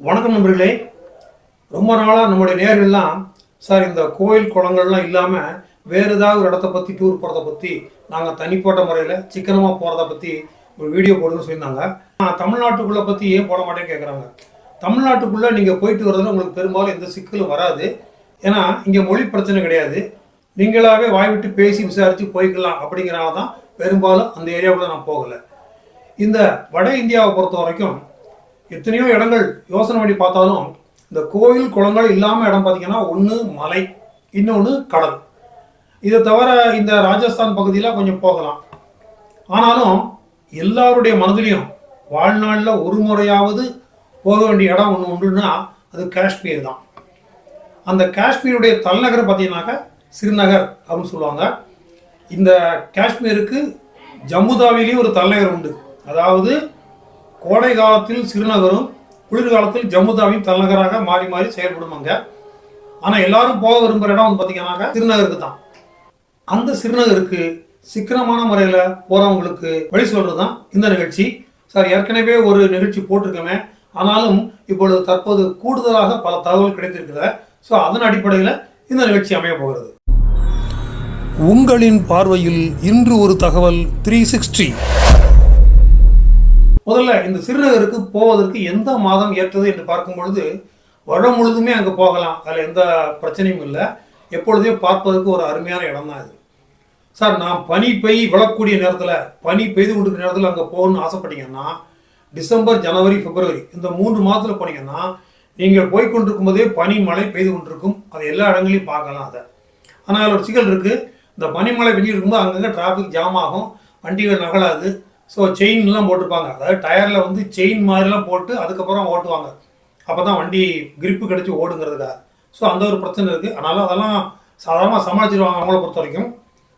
வணக்கம் நண்பர்களே. ரொம்ப நாளாக நம்முடைய நேர்கள்லாம் சார் இந்த கோயில் குளங்கள்லாம் இல்லாமல் வேறு ஏதாவது ஒரு இடத்த பற்றி டூர் போகிறத பற்றி நாங்கள் தனிப்பட்ட முறையில் சிக்கனமாக போகிறத பற்றி ஒரு வீடியோ போடுன்னு சொல்லியிருந்தாங்க. நான் தமிழ்நாட்டுக்குள்ளே பற்றி ஏன் போட மாட்டேன்னு கேட்குறாங்க தமிழ்நாட்டுக்குள்ளே நீங்கள் போயிட்டு வரதுல உங்களுக்கு பெரும்பாலும் எந்த சிக்கலும் வராது. ஏன்னா இங்கே மொழி பிரச்சனை கிடையாது. நீங்களாகவே வாய் விட்டு பேசி விசாரித்து போய்க்கலாம் அப்படிங்கிறனால தான் பெரும்பாலும் அந்த ஏரியாவுக்குள்ளே நான் போகலை. இந்த வட இந்தியாவை பொறுத்த வரைக்கும் எத்தனையோ இடங்கள் யோசனை பண்ணி பார்த்தாலும் இந்த கோயில் குளங்கள் இல்லாமல் இடம் பார்த்தீங்கன்னா ஒன்று மலை இன்னொன்று கடல். இதை தவிர இந்த ராஜஸ்தான் பகுதியில் கொஞ்சம் போகலாம். ஆனாலும் எல்லாருடைய மனதிலையும் வாழ்நாளில் ஒரு முறையாவது போக வேண்டிய இடம் ஒன்று உண்டுன்னா அது காஷ்மீர் தான். அந்த காஷ்மீருடைய தலைநகர் பார்த்தீங்கன்னாக்கா ஸ்ரீநகர் அப்படின்னு சொல்லுவாங்க. இந்த காஷ்மீருக்கு ஜம்முதாவிலேயும் ஒரு தலைநகர் உண்டு. அதாவது கோடை காலத்தில் சிறுநகரும் குளிர்காலத்தில் ஜம்முதாவின் தலைநகராக மாறி மாறி செயல்படும் அங்கே ஆனால் எல்லாரும் போக விரும்புகிற இடம் வந்து பார்த்தீங்கன்னாக்கா சிறுநகருக்கு தான். அந்த சிறுநகருக்கு சிக்கனமான முறையில் போகிறவங்களுக்கு வழி சொல்கிறது தான் இந்த நிகழ்ச்சி. சார் ஏற்கனவே ஒரு நிகழ்ச்சி போட்டிருக்கோமே. ஆனாலும் இப்பொழுது தற்போது கூடுதலாக பல தகவல் கிடைத்திருக்குது. ஸோ அதன் அடிப்படையில் இந்த நிகழ்ச்சி அமைய போகிறது. உங்களின் பார்வையில் இன்று ஒரு தகவல் த்ரீ சிக்ஸ்டி முதல்ல இந்த சிறுநகருக்கு போவதற்கு எந்த மாதம் ஏற்றது என்று பார்க்கும் பொழுது வருடம் முழுதுமே அங்கே போகலாம். அதில் எந்த பிரச்சனையும் இல்லை. எப்பொழுதையும் பார்ப்பதற்கு ஒரு அருமையான இடம் தான் இது சார் நான் பனி பெய் விழக்கூடிய நேரத்தில் பனி பெய்து கொண்டிருக்கிற நேரத்தில் அங்கே போகணும்னு ஆசைப்பட்டீங்கன்னா டிசம்பர் ஜனவரி பிப்ரவரி இந்த மூன்று மாதத்தில் போனீங்கன்னா நீங்கள் போய் கொண்டிருக்கும் போதே பனி மழை பெய்து கொண்டிருக்கும். அது எல்லா இடங்களையும் பார்க்கலாம் அதை. ஆனால் அதில் ஒரு சிக்கல் இருக்குது இந்த பனிமழை பெஞ்சிட்டு இருக்கும்போது அங்கங்கே டிராஃபிக் ஜாம் ஆகும். வண்டிகள் நகலாது. ஸோ செயின்லாம் போட்டிருப்பாங்க. அதாவது டயரில் வந்து செயின் மாதிரிலாம் போட்டு அதுக்கப்புறம் ஓட்டுவாங்க. அப்போ தான் வண்டி கிரிப்பு கிடச்சி ஓடுங்கிறதுக்காக. ஸோ அந்த ஒரு பிரச்சனை இருக்குது அதனால் அதெல்லாம் சாதாரணமாக சமாளிச்சிருவாங்க அவங்கள பொறுத்த வரைக்கும்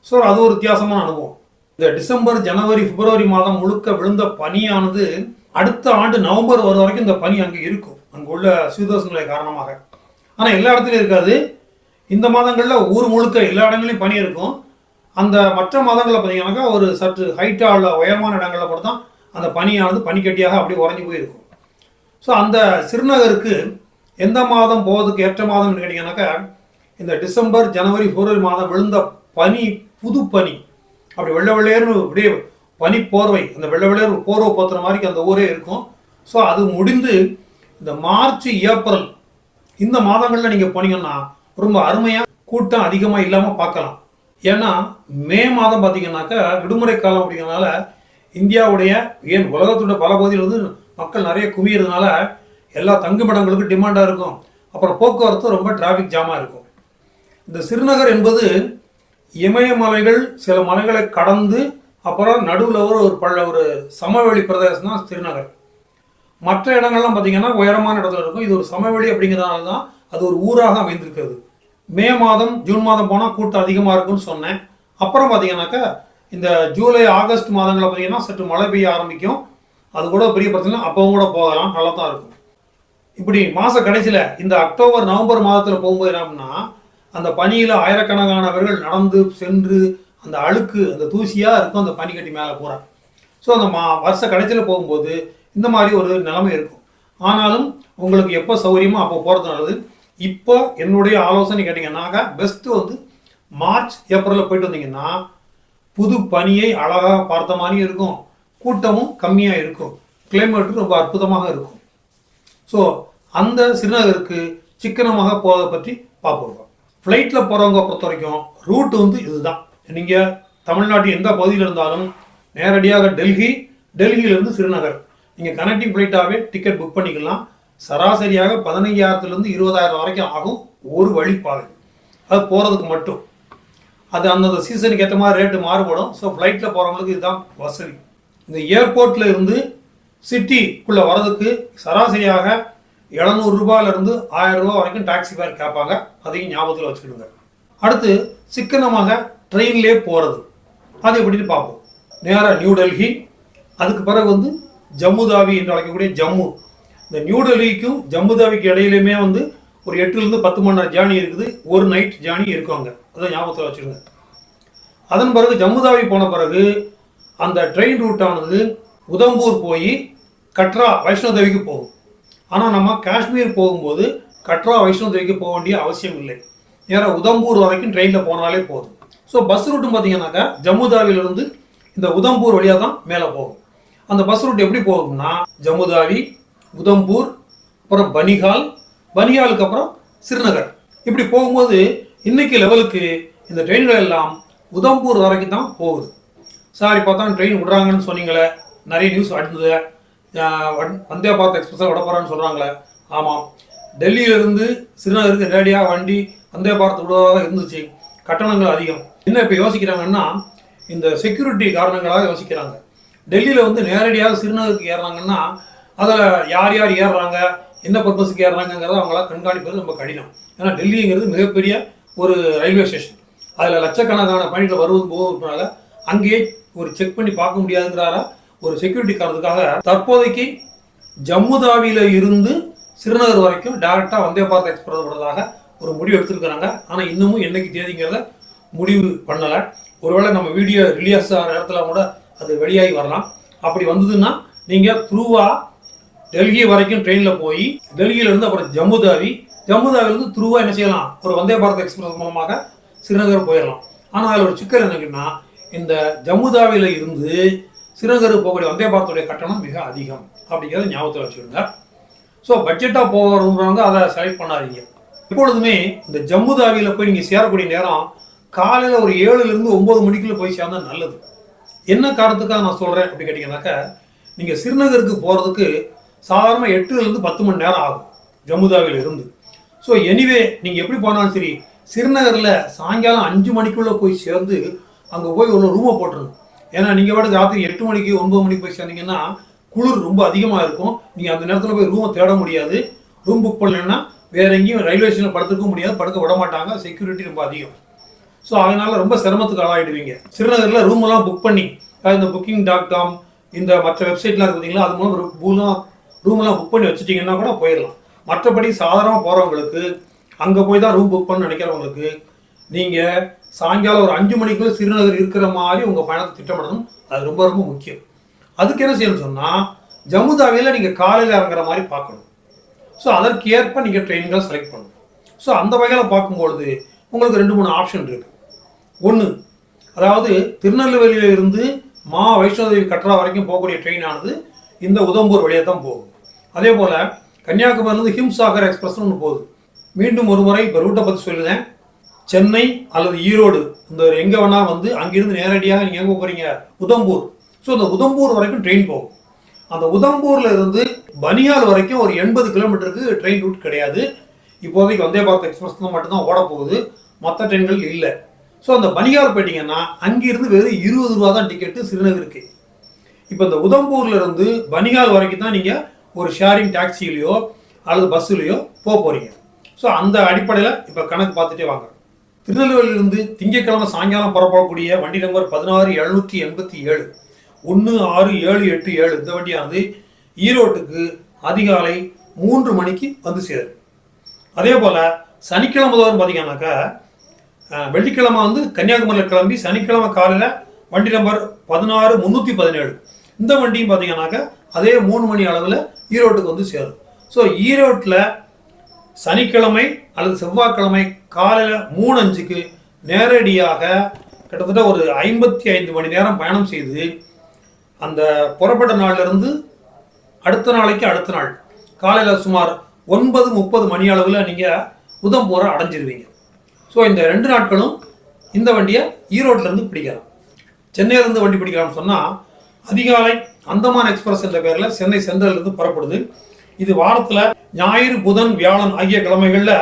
ஸோ அது ஒரு வித்தியாசமான அனுபவம். இந்த டிசம்பர் ஜனவரி பிப்ரவரி மாதம் முழுக்க விழுந்த பனியானது அடுத்த ஆண்டு நவம்பர் வர வரைக்கும் இந்த பனி அங்கே இருக்கும். அங்கே உள்ள சீதோஷ காரணமாக. ஆனால் எல்லா இடத்துலையும் இருக்காது. இந்த மாதங்களில் ஊர் முழுக்க எல்லா இடங்களையும் பனி இருக்கும். அந்த மற்ற மாதங்களில் பார்த்தீங்கன்னாக்கா ஒரு சற்று ஹைட்டாக உள்ள உயரமான இடங்களில் மட்டும் தான் அந்த பனியானது பனிக்கட்டியாக அப்படியே உறைஞ்சி போயிருக்கும். ஸோ அந்த சிறுநகருக்கு எந்த மாதம் போவதுக்கு ஏற்ற மாதம்னு கேட்டிங்கன்னாக்கா இந்த டிசம்பர் ஜனவரி பிப்ரவரி மாதம் விழுந்த பனி புது பனி. அப்படி வெள்ளை வெள்ளையர்னு அப்படியே பனி போர்வை அந்த வெள்ளை வெள்ளையர் போர்வை போத்துற மாதிரி அந்த ஊரே இருக்கும். ஸோ அது முடிந்து இந்த மார்ச் ஏப்ரல் இந்த மாதங்களில் நீங்கள் போனீங்கன்னா ரொம்ப அருமையாக கூட்டம் அதிகமாக இல்லாமல் பார்க்கலாம். ஏன்னா மே மாதம் பார்த்தீங்கன்னாக்கா விடுமுறை காலம் அப்படிங்கிறனால இந்தியாவுடைய ஏன் உலகத்துடைய பல பகுதியில் வந்து மக்கள் நிறைய குவியறதுனால எல்லா தங்குமிடங்களுக்கும் டிமாண்டாக இருக்கும். அப்புறம் போக்குவரத்து ரொம்ப டிராஃபிக் ஜாமாக இருக்கும். இந்த சிறுநகர் என்பது இமயமலைகள் சில மலைகளை கடந்து அப்புறம் நடுவில் ஒரு ஒரு பள்ள ஒரு சமவெளி பிரதேசம் தான் சிறுநகர். மற்ற இடங்கள்லாம் பார்த்தீங்கன்னா உயரமான இடத்துல இருக்கும். இது ஒரு சமவெளி அப்படிங்கிறதுனால தான் அது ஒரு ஊராக அமைந்திருக்கிறது. மே மாதம் ஜூன் மாதம் போனால் கூட்டம் அதிகமாக இருக்கும்னு சொன்னேன். அப்புறம் பார்த்தீங்கன்னாக்கா இந்த ஜூலை ஆகஸ்ட் மாதங்களில் பார்த்தீங்கன்னா சற்று மழை பெய்ய ஆரம்பிக்கும். அது கூட பெரிய பிரச்சனை அப்பவும் கூட போகலாம் நல்லா தான் இருக்கும். இப்படி மாத கடைசியில் இந்த அக்டோபர் நவம்பர் மாதத்தில் போகும்போது என்ன அப்படின்னா அந்த பனியில் ஆயிரக்கணக்கானவர்கள் நடந்து சென்று அந்த அழுக்கு அந்த தூசியாக இருக்கும் அந்த பனிக்கட்டி மேலே போகிறாங்க ஸோ அந்த மா வருஷ கடைசியில் போகும்போது இந்த மாதிரி ஒரு நிலைமை இருக்கும். ஆனாலும் உங்களுக்கு எப்போ சௌகரியமோ அப்போ போகிறது நல்லது. இப்போ என்னுடைய ஆலோசனை கேட்டிங்கன்னாக்கா பெஸ்ட்டு வந்து மார்ச் ஏப்ரலில் போயிட்டு வந்தீங்கன்னா புது பனியை அழகாக பார்த்த மாதிரி இருக்கும். கூட்டமும் கம்மியாக இருக்கும். கிளைமேட்டும் ரொம்ப அற்புதமாக இருக்கும். ஸோ அந்த சிறுநகருக்கு சிக்கனமாக போவதை பற்றி பார்ப்போம். ஃப்ளைட்டில் போகிறவங்க பொறுத்த வரைக்கும் ரூட் வந்து இதுதான். நீங்கள் தமிழ்நாட்டின் எந்த பகுதியில் இருந்தாலும் நேரடியாக டெல்லி டெல்லியிலிருந்து சிறுநகர். நீங்கள் கனெக்டிங் ஃப்ளைட்டாகவே டிக்கெட் புக் பண்ணிக்கலாம். சராசரியாக பதினைஞ்சாயிரத்துலேருந்து இருபதாயிரம் வரைக்கும் ஆகும் ஒரு வழிப்பாதை அது போகிறதுக்கு மட்டும். அது அந்தந்த சீசனுக்கு ஏற்ற மாதிரி ரேட்டு மாறுபடும். ஸோ ஃப்ளைட்டில் போகிறவங்களுக்கு இதுதான் வசதி. இந்த ஏர்போர்ட்டில் இருந்து சிட்டிக்குள்ளே வரதுக்கு சராசரியாக எழுநூறு ரூபாயிலிருந்து ஆயிரம் ரூபா வரைக்கும் டாக்ஸி ஃபேர் கேட்பாங்க. அதையும் ஞாபகத்தில் வச்சுக்கிடுங்க. அடுத்து சிக்கனமாக ட்ரெயின்லே போகிறது அது எப்படின்னு பார்ப்போம். நேராக நியூ டெல்லி அதுக்கு பிறகு வந்து ஜம்முதாவி என்று அழைக்கக்கூடிய ஜம்மு. இந்த நியூ டெல்லிக்கும் ஜம்முதாவிக்கு இடையிலுமே வந்து ஒரு எட்டுலேருந்து பத்து மணி நேரம் ஜேர்னி இருக்குது. ஒரு நைட் ஜேர்னி இருக்கும் அங்கே அதை ஞாபகத்தில் வச்சுருங்க. அதன் பிறகு ஜம்முதாவி போன பிறகு அந்த ட்ரெயின் ரூட்டானது உதம்பூர் போய் கட்ரா வைஷ்ணோதேவிக்கு போகும். ஆனால் நம்ம காஷ்மீர் போகும்போது கட்ரா வைஷ்ணோ தேவிக்கு போக வேண்டிய அவசியம் இல்லை. நேராக உதம்பூர் வரைக்கும் ட்ரெயினில் போனாலே போதும். ஸோ பஸ் ரூட்டும் பார்த்தீங்கன்னாக்கா ஜம்முதாவிலிருந்து இந்த உதம்பூர் வழியாக தான் மேலே போகும். அந்த பஸ் ரூட் எப்படி போகும்னா ஜம்முதாவி உதம்பூர் அப்புறம் பனிகால் பனிகாலுக்கு அப்புறம் சிறுநகர். இப்படி போகும்போது இன்னைக்கு லெவலுக்கு இந்த ட்ரெயின்கள் எல்லாம் உதம்பூர் வரைக்கும் தான் போகுது. சார் இப்போ தான் ட்ரெயின் விடுறாங்கன்னு சொன்னீங்களே நிறைய நியூஸ் அடுத்தது வந்தே பாரத் எக்ஸ்பிரஸாக விட போகிறான்னு சொல்கிறாங்களே ஆமாம் டெல்லியிலிருந்து சிறுநகருக்கு நேரடியாக வண்டி வந்தே பாரத் விடுவதாக இருந்துச்சு. கட்டணங்கள் அதிகம். என்ன இப்போ யோசிக்கிறாங்கன்னா இந்த செக்யூரிட்டி காரணங்களாக யோசிக்கிறாங்க. டெல்லியில் வந்து நேரடியாக சிறுநகருக்கு ஏறினாங்கன்னா அதில் யார் யார் ஏறுறாங்க என்ன பர்பஸுக்கு ஏறுறாங்கங்கிறத அவங்களால் கண்காணிப்பது ரொம்ப கடினம். ஏன்னா டெல்லிங்கிறது மிகப்பெரிய ஒரு ரயில்வே ஸ்டேஷன் அதில் லட்சக்கணக்கான பயணிகள் வருவது போவதுனால அங்கேயே ஒரு செக் பண்ணி பார்க்க முடியாதுங்கிறாரா ஒரு செக்யூரிட்டி காரணத்துக்காக தற்போதைக்கு ஜம்முதாவியில் இருந்து சிறுநகர் வரைக்கும் டேரெக்டாக வந்தே பாரத் எக்ஸ்பிரஸ் விடுறதாக ஒரு முடிவு எடுத்திருக்கிறாங்க. ஆனால் இன்னமும் என்னைக்கு தேதிங்கிறத முடிவு பண்ணலை. ஒருவேளை நம்ம வீடியோ ரிலீஸ் ஆகிற இடத்துல கூட அது வெளியாகி வரலாம். அப்படி வந்ததுன்னா நீங்கள் த்ரூவாக டெல்லி வரைக்கும் ட்ரெயினில் போய் டெல்லியிலேருந்து அப்புறம் ஜம்முதாவி ஜம்முதாவிலேருந்து துருவாக என்ன செய்யலாம்? ஒரு வந்தே பாரத் எக்ஸ்பிரஸ் மூலமாக ஸ்ரீநகர் போயிடலாம் ஆனால் அதில் ஒரு சிக்கல் என்னங்கன்னா இந்த ஜம்முதாவியில் இருந்து ஸ்ரீநகருக்கு போகக்கூடிய வந்தே பாரத்துடைய கட்டணம் மிக அதிகம். அப்படிங்கிறத ஞாபகத்தில் வச்சுருங்க ஸோ பட்ஜெட்டாக போகிறவங்க அதை செலக்ட் பண்ணாதீங்க. எப்பொழுதுமே இந்த ஜம்முதாவியில் போய் நீங்கள் சேரக்கூடிய நேரம் காலையில் ஒரு ஏழுலேருந்து ஒம்பது மணிக்குள்ளே போய் சேர்ந்தா நல்லது. என்ன காரணத்துக்காக நான் சொல்கிறேன் அப்படி கேட்டிங்கனாக்கா நீங்கள் ஸ்ரீநகருக்கு போகிறதுக்கு சாதாரண எட்டுலேருந்து பத்து மணி நேரம் ஆகும் ஜமுதாவில் இருந்து. ஸோ எனிவே நீங்கள் எப்படி போனாலும் சரி ஸ்ரீநகரில் சாயங்காலம் அஞ்சு மணிக்குள்ளே போய் சேர்ந்து அங்கே போய் ஒரு ரூமை போட்டுருணும் ஏன்னா நீங்கள் விட ராத்திரி எட்டு மணிக்கு ஒன்பது மணிக்கு போய் சேர்ந்தீங்கன்னா குளிர் ரொம்ப அதிகமாக இருக்கும். நீங்கள் அந்த நேரத்தில் போய் ரூமை தேட முடியாது. ரூம் புக் பண்ணலைன்னா வேற எங்கேயும் ரயில்வே ஸ்டேஷனில் படுத்துக்க முடியாது படுக்க விட மாட்டாங்க. செக்யூரிட்டி ரொம்ப அதிகம். ஸோ அதனால் ரொம்ப சிரமத்துக்கு ஆளாயிடுவீங்க. சிறுநகரில் ரூமெல்லாம் புக் பண்ணி இந்த புக்கிங் டாட் காம் இந்த மற்ற வெப்சைட்லாம் இருக்குதுங்களா அது மூலம் ரூம்லாம் ரூம் எல்லாம் புக் பண்ணி வச்சுட்டிங்கன்னா கூட போயிடலாம். மற்றபடி சாதாரணமாக போகிறவங்களுக்கு அங்கே போய் தான் ரூம் புக் பண்ண நினைக்கிறவங்களுக்கு நீங்கள் சாயங்காலம் ஒரு அஞ்சு மணிக்குள்ள சிறுநகர் இருக்கிற மாதிரி உங்கள் பயணத்தை திட்டமிடணும். அது ரொம்ப ரொம்ப முக்கியம். அதுக்கு என்ன செய்யணும்னு சொன்னால் ஜம்முதாவியில் நீங்கள் காலையில் இறங்குற மாதிரி பார்க்கணும். ஸோ அதற்கு ஏற்ப நீங்கள் ட்ரெயின்களை செலக்ட் பண்ணணும். ஸோ அந்த வகையில் பார்க்கும்பொழுது உங்களுக்கு ரெண்டு மூணு ஆப்ஷன் இருக்கு. ஒன்று அதாவது திருநெல்வேலியில இருந்து மா வைஷ்ணோதேவி கட்ரா வரைக்கும் போகக்கூடிய ட்ரெயின் ஆனது இந்த உதம்பூர் வழியாக தான் போகும் அதே போல் கன்னியாகுமரியிலேருந்து ஹிம்சாகர் எக்ஸ்பிரஸ்னு ஒன்று போகுது. மீண்டும் ஒரு முறை இப்போ ரூட்டை பற்றி சொல்லுதேன் சென்னை அல்லது ஈரோடு இந்த எங்கே வேணால் வந்து அங்கிருந்து நேரடியாக நீங்கள் எங்கே போகிறீங்க உதம்பூர். ஸோ அந்த உதம்பூர் வரைக்கும் ட்ரெயின் போகும். அந்த உதம்பூரில் இருந்து பனியால் வரைக்கும் ஒரு எண்பது கிலோமீட்டருக்கு ட்ரெயின் ரூட் கிடையாது. இப்போதைக்கு வந்தே பாரத் எக்ஸ்பிரஸ் தான் மட்டும்தான் ஓட போகுது. மற்ற ட்ரெயின்கள் இல்லை. ஸோ அந்த பனியால் போயிட்டீங்கன்னா அங்கிருந்து வெறும் இருபது ரூபா தான் டிக்கெட்டு சிறுநகருக்கு இப்போ இந்த உதம்பூர்ல இருந்து பனிகால் வரைக்கும் தான் நீங்கள் ஒரு ஷேரிங் டாக்ஸிலையோ அல்லது பஸ்ஸுலையோ போக போகிறீங்க ஸோ அந்த அடிப்படையில் இப்போ கணக்கு பார்த்துட்டே வாங்க. திருநெல்வேலியிலிருந்து திங்கட்கிழமை சாயங்காலம் புறப்படக்கூடிய வண்டி நம்பர் பதினாறு எழுநூற்றி எண்பத்தி ஏழு. ஒன்று ஆறு ஏழு எட்டு ஏழு. இந்த வண்டியானது ஈரோட்டுக்கு அதிகாலை மூன்று மணிக்கு வந்து சேரும். அதே போல் சனிக்கிழமை தோறும் பார்த்தீங்கன்னாக்கா வெள்ளிக்கிழமை வந்து கன்னியாகுமரியில் கிளம்பி சனிக்கிழமை காலையில் வண்டி நம்பர் பதினாறு முந்நூற்றி பதினேழு. இந்த வண்டியும் பார்த்தீங்கன்னாக்கா அதே மூணு மணி அளவில் ஈரோட்டுக்கு வந்து சேரும். ஸோ ஈரோட்டில் சனிக்கிழமை அல்லது செவ்வாய்க்கிழமை காலையில் மூணு அஞ்சுக்கு நேரடியாக கிட்டத்தட்ட ஒரு ஐம்பத்தி ஐந்து மணி நேரம் பயணம் செய்து அந்த புறப்பட்ட நாளிலிருந்து அடுத்த நாளைக்கு அடுத்த நாள் காலையில் சுமார் ஒன்பது முப்பது மணி அளவில் நீங்கள் உதம்பூரை அடைஞ்சிருவீங்க. ஸோ இந்த ரெண்டு நாட்களும் இந்த வண்டியை ஈரோட்டிலேருந்து பிடிக்கலாம். சென்னையிலேருந்து வண்டி பிடிக்கலாம்னு சொன்னால் அதிகாலை அந்தமான் எக்ஸ்பிரஸ் என்ற பேரில் சென்னை சென்ட்ரலிருந்து புறப்படுது. இது வாரத்தில் ஞாயிறு புதன் வியாழன் ஆகிய கிழமைகளில்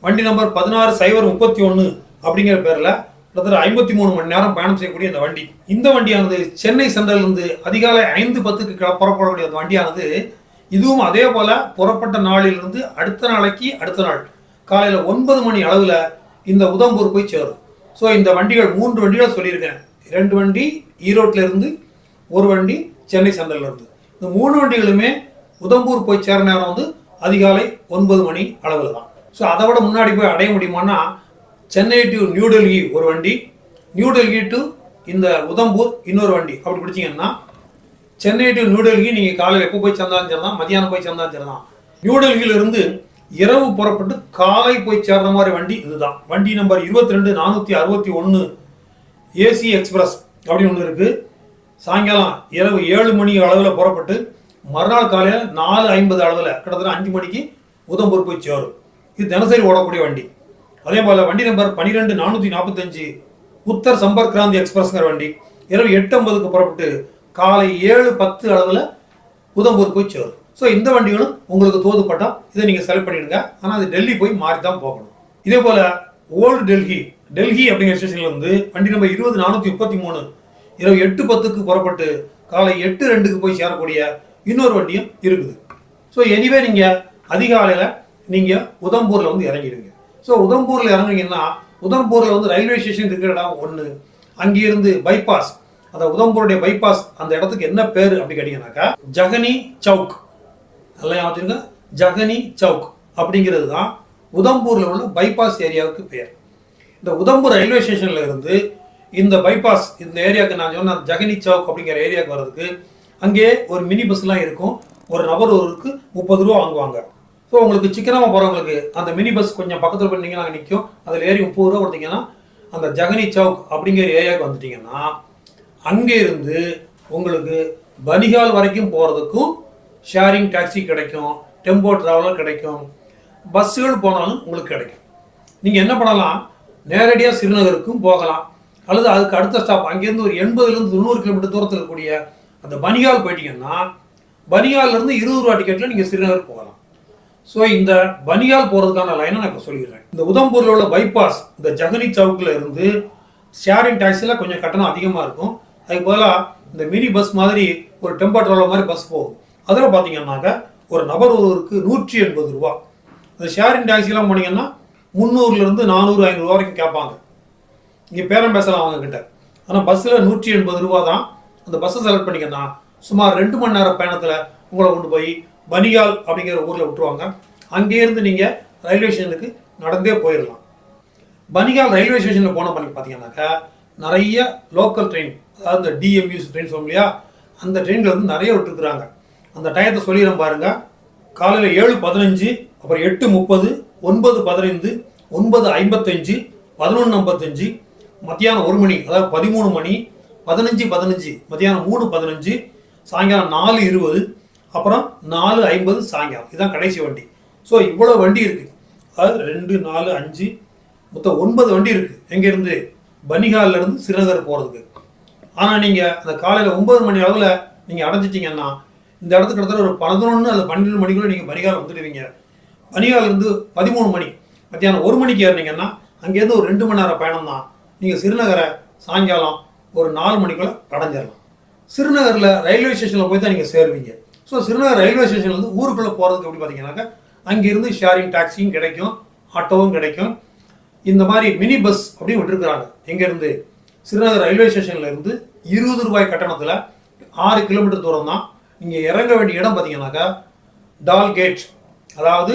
வண்டி நம்பர் பதினாறு சைபர் முப்பத்தி ஒன்று அப்படிங்கிற பேரில் கிட்டத்தட்ட ஐம்பத்தி மூணு மணி நேரம் பயணம் செய்யக்கூடிய அந்த வண்டி. இந்த வண்டியானது சென்னை சென்ட்ரலிருந்து அதிகாலை ஐந்து பத்துக்கு கிள- புறப்படக்கூடிய அந்த வண்டியானது இதுவும் அதே போல் புறப்பட்ட நாளிலிருந்து அடுத்த நாளைக்கு அடுத்த நாள் காலையில் ஒன்பது மணி அளவில் இந்த உதம்பூர் போய் சேரும். ஸோ இந்த வண்டிகள் மூன்று வண்டிகளை சொல்லியிருக்கேன். ரெண்டு வண்டி ஈரோட்ல இருந்து ஒரு வண்டி சென்னை சந்தையில் இருந்து. இந்த மூணு வண்டிகளுமே உதம்பூர் போய் சேர நேரம் வந்து அதிகாலை ஒன்பது மணி அளவில் தான் ஸோ அதை விட முன்னாடி போய் அடைய முடியுமான்னா சென்னை டு நியூ டெல்லி ஒரு வண்டி நியூ டெல்லி டு இந்த உதம்பூர் இன்னொரு வண்டி. அப்படி பிடிச்சிங்கன்னா சென்னை டு நியூ டெல்லி நீங்கள் காலையில் எப்போ போய் சேர்ந்தாலும் சரிதான் மதியானம் போய் சேர்ந்தாலும் சரிதான். நியூ டெல்லியிலிருந்து இரவு புறப்பட்டு காலை போய் சேர்ற மாதிரி வண்டி இதுதான். வண்டி நம்பர் இருபத்தி ரெண்டு நானூற்றி அறுபத்தி ஒன்று ஏசி எக்ஸ்பிரஸ் அப்படின்னு ஒன்று இருக்குது சாயங்காலம் இரவு ஏழு மணி அளவில் புறப்பட்டு மறுநாள் காலையில் நாலு ஐம்பது அளவில் கிட்டத்தட்ட அஞ்சு மணிக்கு உதம்பூர் போய் சேரும். இது தினசரி ஓடக்கூடிய வண்டி. அதே போல் வண்டி நம்பர் பன்னிரெண்டு நானூற்றி நாற்பத்தஞ்சு உத்தர் சம்பர்க் கிராந்தி எக்ஸ்பிரஸ்ங்கிற வண்டி. இரவு எட்டு ஐம்பதுக்கு புறப்பட்டு காலை ஏழு பத்து அளவில் உதம்பூர் போய் சேரும். ஸோ இந்த வண்டிகளும் உங்களுக்கு தோதுப்பட்டா இதை நீங்கள் செலக்ட் பண்ணிடுங்க. ஆனால் அது டெல்லி போய் மாறி தான் போகணும். இதே போல் ஓல்டு டெல்லி டெல்லி அப்படிங்கிற ஸ்டேஷன்லருந்து வண்டி நம்பர் இருபது நானூற்றி முப்பத்தி மூணு இரவு எட்டு பத்துக்கு புறப்பட்டு காலை எட்டு ரெண்டுக்கு போய் சேரக்கூடிய இன்னொரு வண்டியும் இருக்குது. ஸோ எனிவே நீங்கள் அதிகாலையில் நீங்கள் உதம்பூரில் வந்து இறங்கிடுங்க. ஸோ உதம்பூரில் இறங்குனீங்கன்னா உதம்பூரில் வந்து ரயில்வே ஸ்டேஷன் இருக்கிற இடம் ஒன்று அங்கிருந்து பைபாஸ் அந்த உதம்பூருடைய பைபாஸ் அந்த இடத்துக்கு என்ன பேர் அப்படின்னு கேட்டிங்கனாக்கா ஜகனி சவுக். நல்லா ஞாபகம் ஜகனி சவுக் அப்படிங்கிறது தான் உதம்பூரில் உள்ள பைபாஸ் ஏரியாவுக்கு பேர். இந்த உதம்பூர் ரயில்வே ஸ்டேஷனில் இருந்து இந்த பைபாஸ் இந்த ஏரியாவுக்கு நான் சொன்ன ஜகனி சவுக் அப்படிங்கிற ஏரியாவுக்கு வர்றதுக்கு அங்கே ஒரு மினி பஸ்லாம் இருக்கும். ஒரு நபர் ஒருக்கு முப்பது ரூபா வாங்குவாங்க. ஸோ உங்களுக்கு சிக்கனமாக போகிறவங்களுக்கு அந்த மினி பஸ் கொஞ்சம் பக்கத்தில் பண்ணிங்கன்னா அங்கே நிற்கும் அதில் ஏறி முப்பது ரூபா கொடுத்தீங்கன்னா அந்த ஜகனி சவுக் அப்படிங்கிற ஏரியாவுக்கு வந்துட்டிங்கன்னா அங்கே இருந்து உங்களுக்கு பனிகால் வரைக்கும் போகிறதுக்கும் ஷேரிங் டாக்ஸி கிடைக்கும். டெம்போ ட்ராவலர் கிடைக்கும். பஸ்ஸுகள் போனாலும் உங்களுக்கு கிடைக்கும். நீங்கள் என்ன பண்ணலாம்? நேரடியாக சிறுநகருக்கும் போகலாம். அல்லது அதுக்கு அடுத்த ஸ்டாப் அங்கேருந்து ஒரு எண்பதுலேருந்து தொண்ணூறு கிலோமீட்டர் தூரத்தில் இருக்கக்கூடிய அந்த பனிகால் போயிட்டீங்கன்னா பனிகால்லேருந்து இருபது ரூபா டிக்கெட்டில் நீங்கள் சிறுநகர் போகலாம். ஸோ இந்த பனியால் போகிறதுக்கான லைனை நான் இப்போ சொல்லிடுறேன். இந்த உதம்பூரில் உள்ள பைபாஸ் இந்த ஜகனி சவுக்கில் இருந்து ஷேரிங் டாக்ஸியில் கொஞ்சம் கட்டணம் அதிகமாக இருக்கும். அதுக்கு பதிலாக இந்த மினி பஸ் மாதிரி ஒரு டெம்போ ட்ராவலர் மாதிரி பஸ் போகும். அதில் பார்த்தீங்கன்னாக்கா ஒரு நபர் ஒருவருக்கு நூற்றி எண்பது ரூபா. இந்த ஷேரிங் டாக்ஸிலாம் போனீங்கன்னா முந்நூறுலேருந்து நானூறு ஐநூறுரூவா வரைக்கும் கேட்பாங்க. இங்கே பேரம் பேசலாம் அவங்க கிட்ட ஆனால் பஸ்ஸில் நூற்றி எண்பது ரூபா தான் அந்த பஸ்ஸை செலக்ட் பண்ணிங்கன்னா சுமார் ரெண்டு மணி நேரம் பயணத்தில் உங்களை கொண்டு போய் பனிகால் அப்படிங்கிற ஊரில் விட்டுருவாங்க. அங்கேருந்து நீங்கள் ரயில்வே ஸ்டேஷனுக்கு நடந்தே போயிடலாம் பனிகால் ரயில்வே ஸ்டேஷனில் போன பண்ணி பார்த்தீங்கன்னாக்கா நிறைய லோக்கல் ட்ரெயின் அதாவது இந்த டிஎம்யூஸ் ட்ரெயின் சொல்லும் இல்லையா அந்த ட்ரெயினில் வந்து நிறைய விட்டுருக்குறாங்க. அந்த டயத்தை சொல்லிடுறேன் பாருங்கள் காலையில் ஏழு பதினஞ்சு அப்புறம் எட்டு முப்பது ஒன்பது பதினைந்து ஒன்பது ஐம்பத்தஞ்சு பதினொன்று ஐம்பத்தஞ்சு மத்தியானம் ஒரு மணி அதாவது பதிமூணு மணி பதினஞ்சு பதினஞ்சு மத்தியானம் மூணு பதினஞ்சு சாயங்காலம் நாலு இருபது அப்புறம் நாலு ஐம்பது சாயங்காலம். இதுதான் கடைசி வண்டி. ஸோ இவ்வளோ வண்டி இருக்குது அதாவது ரெண்டு நாலு அஞ்சு மொத்தம் ஒன்பது வண்டி இருக்குது எங்கேருந்து? பனிகால்ல இருந்து சிறுநகர் போகிறதுக்கு ஆனால் நீங்கள் அந்த காலையில் ஒன்பது மணி அளவில் நீங்கள் அடைஞ்சிட்டிங்கன்னா இந்த இடத்துக்கு கிட்டத்தட்ட ஒரு பதினொன்று அல்லது பன்னெண்டு மணிக்குள்ளே நீங்கள் பனிகால் வந்துடுவீங்க. பனிகாலேருந்து பதிமூணு மணி. மத்தியானம் ஒரு மணிக்கு ஏறினீங்கன்னா அங்கேருந்து ஒரு ரெண்டு மணி நேரம் பயணம் தான் நீங்கள் சிறுநகரை சாயங்காலம் ஒரு நாலு மணிக்குள்ளே அடைஞ்சிடலாம் சிறுநகரில் ரயில்வே ஸ்டேஷனில் போய் தான் நீங்கள் சேருவீங்க. ஸோ சிறுநகர் ரயில்வே ஸ்டேஷன்லேருந்து ஊருக்குள்ளே போகிறதுக்கு எப்படி பார்த்தீங்கன்னாக்கா அங்கேருந்து ஷேரிங் டாக்ஸியும் கிடைக்கும் ஆட்டோவும் கிடைக்கும். இந்த மாதிரி மினி பஸ் அப்படின்னு விட்டுருக்குறாங்க. எங்கேருந்து? சிறுநகர் ரயில்வே ஸ்டேஷன்லேருந்து இருபது ரூபாய் கட்டணத்தில் ஆறு கிலோமீட்டர் தூரம் தான் நீங்கள் இறங்க வேண்டிய இடம் பார்த்தீங்கன்னாக்கா டால் கேட் அதாவது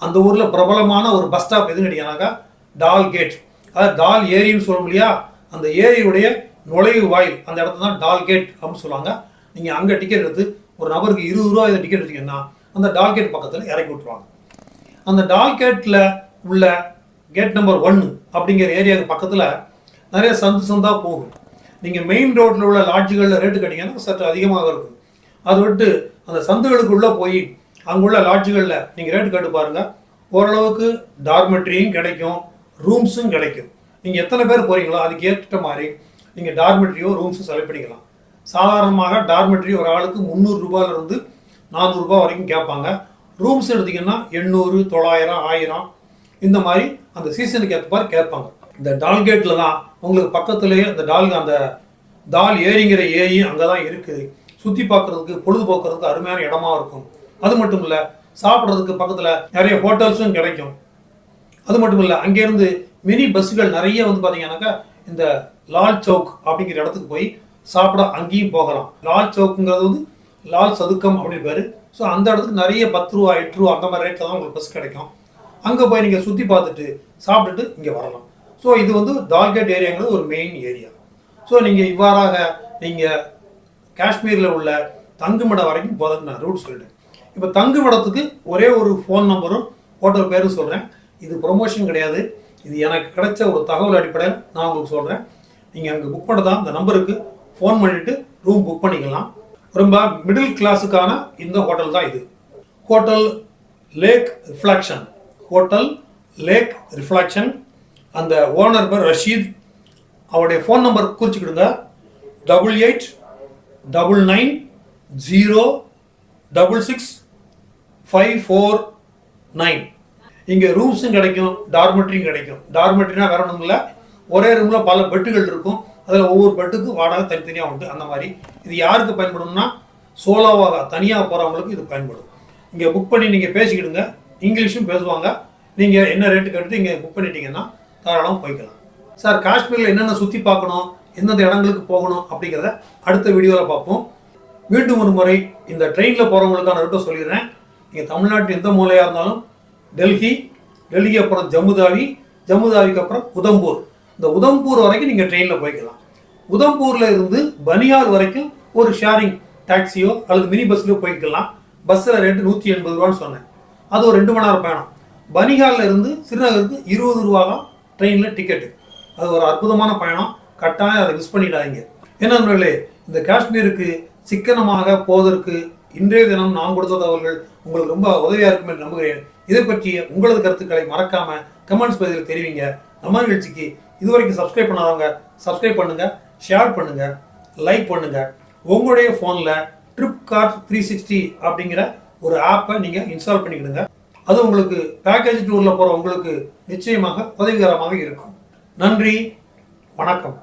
அந்த ஊரில் பிரபலமான ஒரு பஸ் ஸ்டாப் எதுன்னு கேட்டீங்கன்னாக்கா டால் கேட் அதாவது டால் ஏரின்னு சொல்லும் இல்லையா? அந்த ஏரியுடைய நுழைவு வாயில் அந்த இடத்துல தான் டால் கேட் அப்படின்னு சொல்லுவாங்க. நீங்கள் அங்கே டிக்கெட் எடுத்து ஒரு நபருக்கு இருபது ரூபா இதை டிக்கெட் எடுத்தீங்கன்னா அந்த டால் கேட் பக்கத்தில் இறக்கி விட்ருவாங்க அந்த டால் கேட்டில் உள்ள கேட் நம்பர் ஒன்று அப்படிங்கிற ஏரியாவுக்கு பக்கத்தில் நிறைய சந்து சந்தாக போகும். நீங்கள் மெயின் ரோட்டில் உள்ள லாட்ஜுகளில் ரேட்டு கட்டிங்கன்னா சற்று அதிகமாக இருக்கும். அதை விட்டு அந்த சந்துகளுக்குள்ளே போய் அங்குள்ள லாட்ஜுகளில் நீங்கள் ரேட்டு கேட்டு பாருங்கள் ஓரளவுக்கு டார்மெட்ரியும் கிடைக்கும். ரூம்ஸும் கிடைக்கும் நீங்கள் எத்தனை பேர் போகிறீங்களோ அதுக்கு ஏற்ற மாதிரி நீங்கள் டார்மெட்ரியோ ரூம்ஸும் செலக்ட் பண்ணிக்கலாம். சாதாரணமாக டார்மெட்ரி ஒரு ஆளுக்கு முந்நூறுரூபாயிலிருந்து நானூறுரூபா வரைக்கும் கேட்பாங்க. ரூம்ஸ் எடுத்திங்கன்னா எண்ணூறு தொள்ளாயிரம் ஆயிரம் இந்த மாதிரி அந்த சீசனுக்கு ஏற்ற மாதிரி கேட்பாங்க. இந்த டால்கேட்டில் தான் உங்களுக்கு பக்கத்துலேயே இந்த டால் அந்த டால் ஏரிங்கிற ஏரி அங்கே தான் இருக்குது சுற்றி பார்க்குறதுக்கு பொழுதுபோக்குறதுக்கு அருமையான இடமா இருக்கும். அது மட்டும் இல்லை சாப்பிட்றதுக்கு பக்கத்தில் நிறைய ஹோட்டல்ஸும் கிடைக்கும். அது மட்டும் இல்லை அங்கேருந்து மினி பஸ்ஸுகள் நிறைய வந்து பார்த்தீங்கன்னாக்கா இந்த லால் சவுக் அப்படிங்கிற இடத்துக்கு போய் சாப்பிட அங்கேயும் போகலாம். லால் சவுக்குங்கிறது வந்து லால் சதுக்கம் அப்படின்னு பேர். ஸோ அந்த இடத்துக்கு நிறைய பத்து ரூபா எட்டு ரூபா அந்த மாதிரி ரேட்டில் தான் உங்களுக்கு பஸ் கிடைக்கும். அங்கே போய் நீங்கள் சுற்றி பார்த்துட்டு சாப்பிட்டுட்டு இங்கே வரலாம். ஸோ இது வந்து டார்கெட் ஏரியாங்கிறது ஒரு மெயின் ஏரியா ஸோ நீங்கள் இவ்வாறாக நீங்கள் காஷ்மீரில் உள்ள தங்குமிடம் வரைக்கும் போகிறதுக்கு நான் ரூட் சொல்லிட்டேன் இப்போ தங்குமிடத்துக்கு ஒரே ஒரு ஃபோன் நம்பரும் ஹோட்டல் பேரும் சொல்கிறேன் இது ப்ரொமோஷன் கிடையாது. இது எனக்கு கிடைச்ச ஒரு தகவல் அடிப்படையில் நான் உங்களுக்கு சொல்கிறேன் நீங்கள் அங்கே புக் பண்ணதா இந்த நம்பருக்கு ஃபோன் பண்ணிவிட்டு ரூம் புக் பண்ணிக்கலாம். ரொம்ப மிடில் கிளாஸுக்கான இந்த ஹோட்டல் தான் இது. Hotel lake reflection hotel lake reflection அந்த ஓனர் பேர் ரஷீத். அவருடைய phone number குறிச்சுக்கிடுங்க. Double eight double nine zero double six five four nine இங்கே ரூம்ஸும் கிடைக்கும் டார்மெட்ரியும் கிடைக்கும். டார்மெட்ரினா வேற ஒன்றும் இல்லை. ஒரே ரூமில் பல பெட்டுகள் இருக்கும். அதில் ஒவ்வொரு பெட்டுக்கும் வாடகை தனித்தனியாக உண்டு. அந்த மாதிரி. இது யாருக்கு பயன்படும்னா சோலோவாக தனியாக போகிறவங்களுக்கு இது பயன்படும். இங்கே புக் பண்ணி நீங்கள் பேசிக்கிடுங்க. இங்கிலீஷும் பேசுவாங்க. நீங்கள் என்ன ரேட்டு கட்டு இங்கே புக் பண்ணிட்டீங்கன்னா தாராளமாக போய்க்கலாம். சார் காஷ்மீரில் என்னென்ன சுற்றி பார்க்கணும்? எந்தெந்த இடங்களுக்கு போகணும்? அப்படிங்கிறத அடுத்த வீடியோவில் பார்ப்போம். மீண்டும் ஒரு முறை இந்த ட்ரெயினில் போகிறவங்களுக்கான ரூட்டை சொல்லிடுறேன். நீங்கள் தமிழ்நாட்டில் எந்த மூலையாக இருந்தாலும் டெல்லி டெல்லிக்கு அப்புறம் ஜம்முதாவி ஜம்முதாவிக்கு அப்புறம் உதம்பூர். இந்த உதம்பூர் வரைக்கும் நீங்கள் ட்ரெயினில் போய்க்கலாம். உதம்பூரில் இருந்து பனியார் வரைக்கும் ஒரு ஷேரிங் டாக்ஸியோ அல்லது மினி பஸ்லையோ போய்க்கலாம். பஸ்ஸில் ரேட்டு நூற்றி எண்பது ரூபான்னு சொன்னேன். அது ஒரு ரெண்டு மணி நேரம் பயணம். பனிகாலில் இருந்து ஸ்ரீநகருக்கு இருபது ரூபா தான் ட்ரெயினில் டிக்கெட்டு அது ஒரு அற்புதமான பயணம். கட்டாயம் அதை மிஸ் பண்ணிடாதீங்க. என்ன நண்பர்களே இந்த காஷ்மீருக்கு சிக்கனமாக போவதற்கு இன்றைய தினம் நான் கொடுத்த தகவல்கள் உங்களுக்கு ரொம்ப உதவியாக இருக்கும் என்று நம்புகிறேன். இதை பற்றிய உங்களது கருத்துக்களை மறக்காம கமெண்ட்ஸ் பதிவில் தெரிவிங்க. நம்ம நிகழ்ச்சிக்கு இதுவரைக்கும் சப்ஸ்கிரைப் பண்ணாதவங்க சப்ஸ்கிரைப் பண்ணுங்க ஷேர் பண்ணுங்க லைக் பண்ணுங்க. உங்களுடைய ஃபோனில் ட்ரிப் கார்ட் த்ரீ சிக்ஸ்டி அப்படிங்கிற ஒரு ஆப்பை நீங்கள் இன்ஸ்டால் பண்ணிக்கிடுங்க. அது உங்களுக்கு பேக்கேஜ் டூரில் போகிற உங்களுக்கு நிச்சயமாக உதவிகரமாக இருக்கும். நன்றி வணக்கம்.